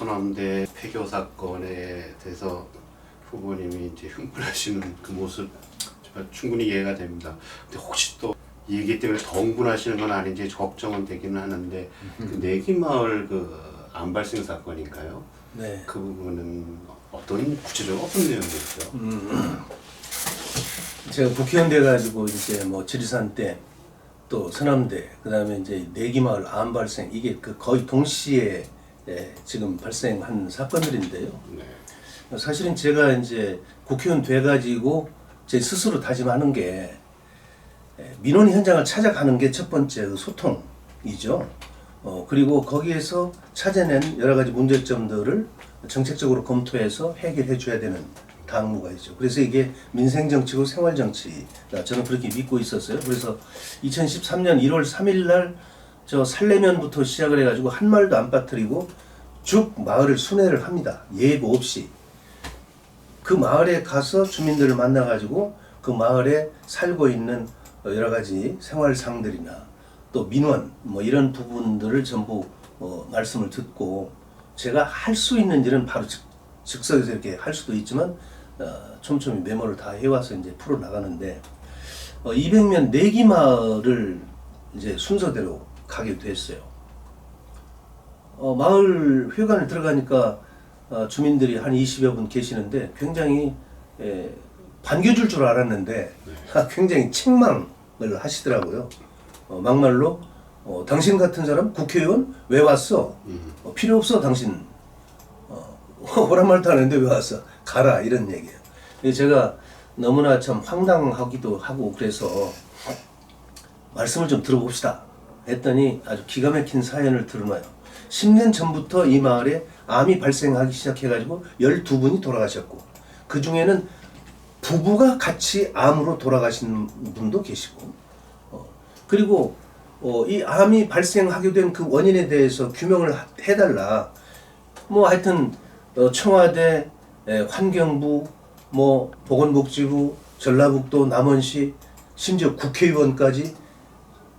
천암대 폐교 사건에 대해서 후보님이 이제 흥분하시는 그 모습 정말 충분히 이해가 됩니다. 근데 혹시 또이 얘기 때문에 더 흥분하시는 건 아닌지 걱정은 되기는 하는데 그 내기마을 그 안발생 사건인가요? 네. 그 부분은 어떤 구체적으로 어떤 내용이었죠? 제가 국회의원 돼가지고 이제 뭐 지리산 때또 서남대 그다음에 이제 내기마을 암발생 이게 그 거의 동시에 예, 지금 발생한 사건들인데요. 네. 사실은 제가 이제 국회의원 돼가지고 제 스스로 다짐하는 게 예, 민원 현장을 찾아가는 게 첫 번째 그 소통이죠. 어, 그리고 거기에서 찾아낸 여러 가지 문제점들을 정책적으로 검토해서 해결해 줘야 되는 당무가 있죠. 그래서 이게 민생 정치고 생활 정치다. 저는 그렇게 믿고 있었어요. 그래서 2013년 1월 3일 날 저 살레면부터 시작을 해가지고 한 말도 안 빠뜨리고 쭉 마을을 순회를 합니다. 예고 없이. 그 마을에 가서 주민들을 만나가지고 그 마을에 살고 있는 여러 가지 생활상들이나 또 민원 뭐 이런 부분들을 전부 어, 말씀을 듣고 제가 할 수 있는 일은 바로 즉, 즉석에서 이렇게 할 수도 있지만 어, 촘촘히 메모를 다 해와서 이제 풀어 나가는데 어, 200면 내기 마을을 이제 순서대로 가게 됐어요. 어, 마을 회관을 들어가니까 어, 주민들이 한 20여 분 계시는데 굉장히 에, 반겨줄 줄 알았는데 굉장히 책망을 하시더라고요. 어, 막말로 어, 당신 같은 사람 국회의원 왜 왔어? 어, 필요 없어 당신. 어, 오란 말도 안 했는데 왜 왔어? 가라 이런 얘기예요. 제가 너무나 참 황당하기도 하고 그래서 말씀을 좀 들어봅시다. 했더니 아주 기가 막힌 사연을 들어놔요. 10년 전부터 이 마을에 암이 발생하기 시작해가지고 12분이 돌아가셨고, 그 중에는 부부가 같이 암으로 돌아가신 분도 계시고, 어, 그리고 어, 이 암이 발생하게 된 그 원인에 대해서 규명을 하- 해달라. 뭐 하여튼 어, 청와대, 에, 환경부, 뭐 보건복지부, 전라북도, 남원시, 심지어 국회의원까지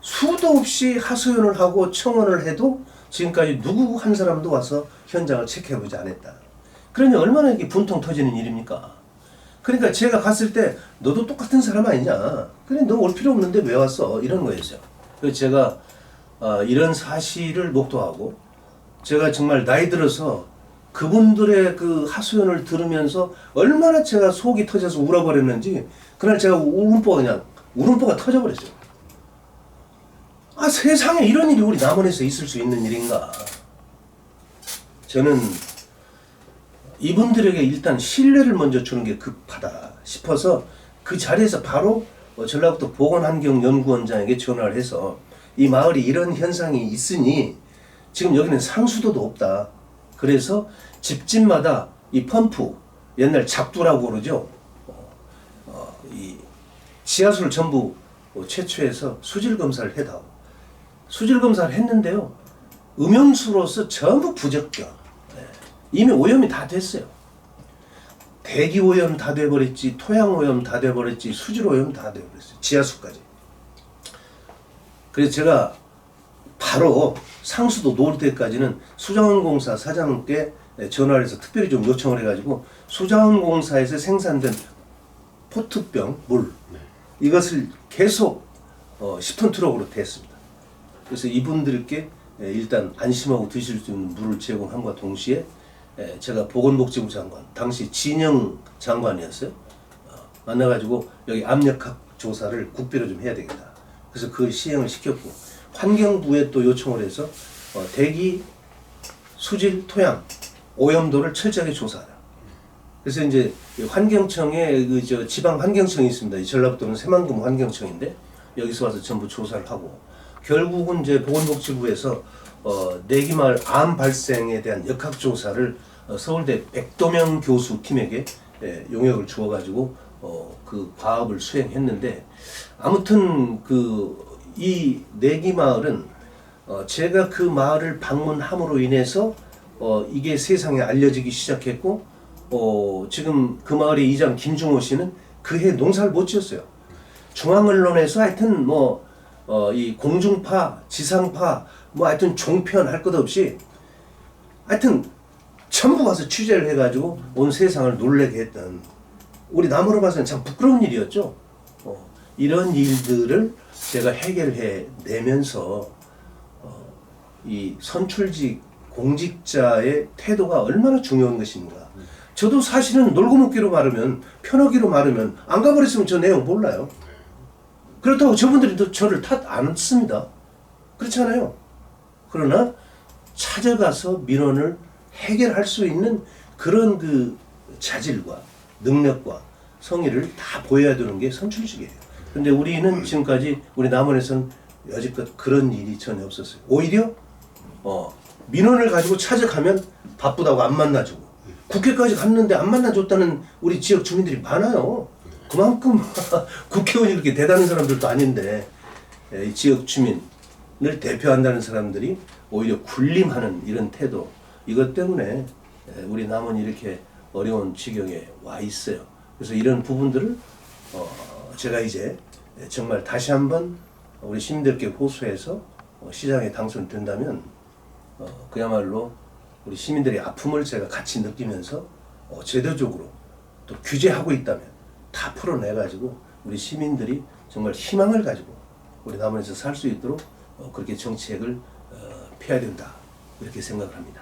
수도 없이 하소연을 하고 청원을 해도 지금까지 누구 한 사람도 와서 현장을 체크해보지 않았다. 그러니 얼마나 이게 분통 터지는 일입니까? 그러니까 제가 갔을 때 너도 똑같은 사람 아니냐? 그래 너 올 필요 없는데 왜 왔어? 이런 거였어요. 그래서 제가 어, 이런 사실을 목도하고 제가 정말 나이 들어서 그분들의 그 하소연을 들으면서 얼마나 제가 속이 터져서 울어버렸는지 그날 제가 울음보가 그냥 울음보가 터져버렸어요. 아 세상에 이런 일이 우리 남원에서 있을 수 있는 일인가? 저는 이분들에게 일단 신뢰를 먼저 주는 게 급하다 싶어서 그 자리에서 바로 어, 전라북도 보건환경연구원장에게 전화를 해서 이 마을이 이런 현상이 있으니 지금 여기는 상수도도 없다. 그래서 집집마다 이 펌프 옛날 작두라고 그러죠. 어, 어, 이 지하수를 전부 어, 채취해서 수질 검사를 해다오. 수질 검사를 했는데요. 음영수로서 전부 부적격. 네. 이미 오염이 다 됐어요. 대기 오염 다 돼버렸지, 토양 오염 다 돼버렸지, 수질 오염 다 돼버렸어요. 지하수까지. 그래서 제가 바로 상수도 놓을 때까지는 수자원공사 사장께 전화를 해서 특별히 좀 요청을 해가지고 수자원공사에서 생산된 포트병 물 이것을 계속 어, 10톤 트럭으로 대했습니다. 그래서 이분들께 에, 일단 안심하고 드실 수 있는 물을 제공함과 동시에 에, 제가 보건복지부 장관 당시 진영 장관이었어요. 어, 만나가지고 여기 압력학 조사를 국비로 좀 해야 되겠다. 그래서 그 시행을 시켰고 환경부에 또 요청을 해서 어, 대기, 수질, 토양 오염도를 철저하게 조사하라. 그래서 이제 이 환경청에 그 저 지방 환경청이 있습니다. 이 전라북도는 새만금 환경청인데 여기서 와서 전부 조사를 하고 결국은 이제 보건복지부에서 어 내기마을 암 발생에 대한 역학 조사를 어, 서울대 백도명 교수 팀에게 예, 용역을 주어가지고 어 그 과업을 수행했는데 아무튼 그 이 내기 마을은 어 제가 그 마을을 방문함으로 인해서 어 이게 세상에 알려지기 시작했고 어, 지금 그 마을의 이장 김중호 씨는 그해 농사를 못 지었어요. 중앙 언론에서 하여튼 뭐, 어, 이 공중파, 지상파, 뭐 하여튼 종편 할 것 없이 하여튼 전부 가서 취재를 해가지고 온 세상을 놀래게 했던 우리 남으로 봐서는 참 부끄러운 일이었죠. 어, 이런 일들을 제가 해결해 내면서 어, 이 선출직 공직자의 태도가 얼마나 중요한 것인가. 저도 사실은 놀고 먹기로 말하면 편하기로 말하면 안 가버렸으면 저 내용 몰라요. 그렇다고 저분들이 또 저를 탓 안 씁니다. 그렇잖아요. 그러나 찾아가서 민원을 해결할 수 있는 그런 그 자질과 능력과 성의를 다 보여야 되는 게 선출직이에요. 근데 우리는 지금까지 우리 남원에서는 여지껏 그런 일이 전혀 없었어요. 오히려 어, 민원을 가지고 찾아가면 바쁘다고 안 만나주고 국회까지 갔는데 안 만나줬다는 우리 지역 주민들이 많아요. 그만큼 국회의원이 그렇게 대단한 사람들도 아닌데 에, 이 지역 주민을 대표한다는 사람들이 오히려 군림하는 이런 태도 이것 때문에 에, 우리 남원이 이렇게 어려운 지경에 와 있어요. 그래서 이런 부분들을 어, 제가 이제 정말 다시 한번 우리 시민들께 호소해서 어, 시장에 당선된다면 어, 그야말로 우리 시민들의 아픔을 제가 같이 느끼면서 어, 제도적으로 또 규제하고 있다면 다 풀어내가지고 우리 시민들이 정말 희망을 가지고 우리 남원에서 살 수 있도록 어, 그렇게 정책을 어, 펴야 된다 이렇게 생각을 합니다.